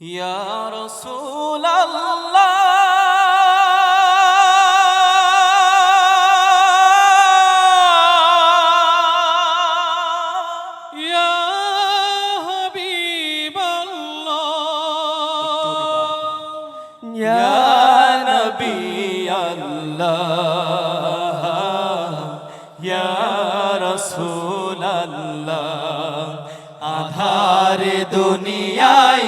يا رسول الله يا حبيب الله يا نبي الله يا رسول الله আধারে দুনিয়ায়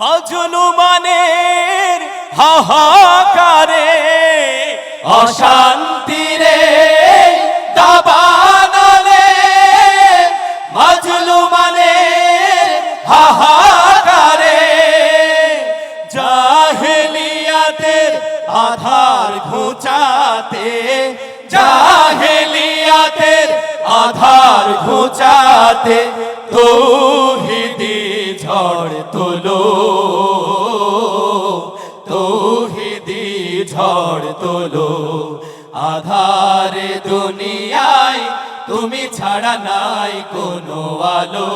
মাজলুমানের হাহাকারে অশান্তিরে দাবানলে মাজলুমানের হাহাকারে জাহেলিয়াতের আধার ঘুচাতে জাহেলিয়াতের আধার ঘুচাতে ঝড় তোলো, তৌহিদি ঝড় তোলো। আধারে দুনিয়ায় তুমি ছাড়া নাই কোনো আলো।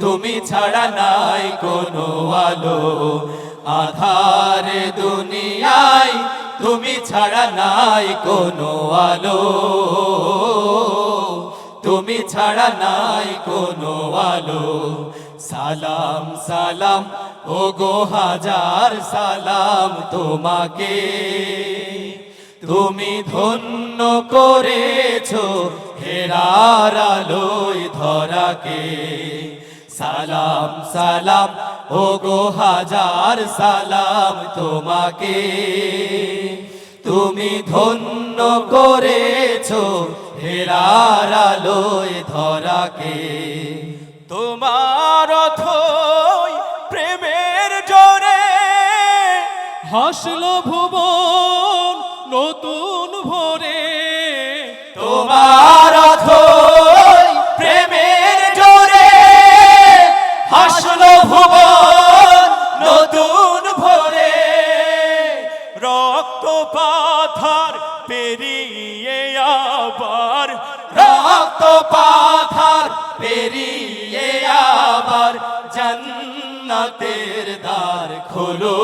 তুমি ছাড়া নাই কোনো আলো। আধারে দুনিয়ায় তুমি ছাড়া নাই কোনো আলো। তুমি ছাড়া নাই কোনো আলো। সালাম সালাম ও গো হাজার সালাম তোমাকে। তুমি ধন্য করেছ হেরার আলোয় ধরাকে। সালাম সালাম ও গো হাজার সালাম তোমাকে। তুমি ধন্য করেছ হেরার আলোয় ধরাকে। তোমার অথই প্রেমের জোরে হাসল ভুবন নতুন ভোরে। তোমার প্রেমের জোরে হাসলো ভুবন নতুন ভোরে। রক্ত পাথার পেরিয়ে আবার, রক্ত পাথার পেরিয়ে আবার জান্নাতের দ্বার খোলো।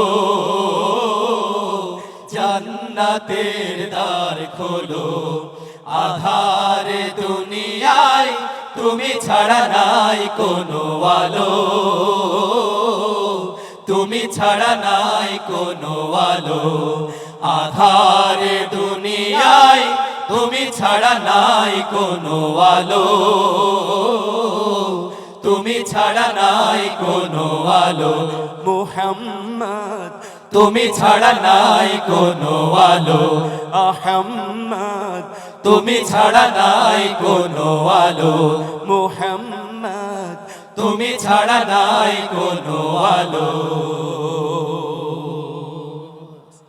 জান্নাতের দ্বার খোলো। আধারে দুনিয়ায় তুমি ছাড়া নাই কোনো আলো। তুমি ছাড়া নাই কোনো আলো। আধারে ছাড়া নাই কোনো আলো। তুমি ছাড়া নাই কোনো আলো। মুহাম্মদ, তুমি ছাড়া নাই কোনো আলো। আহম্মদ, তুমি ছাড়া নাই কোনো আলো। মুহাম্মদ, তুমি ছাড়া নাই কোনো আলো।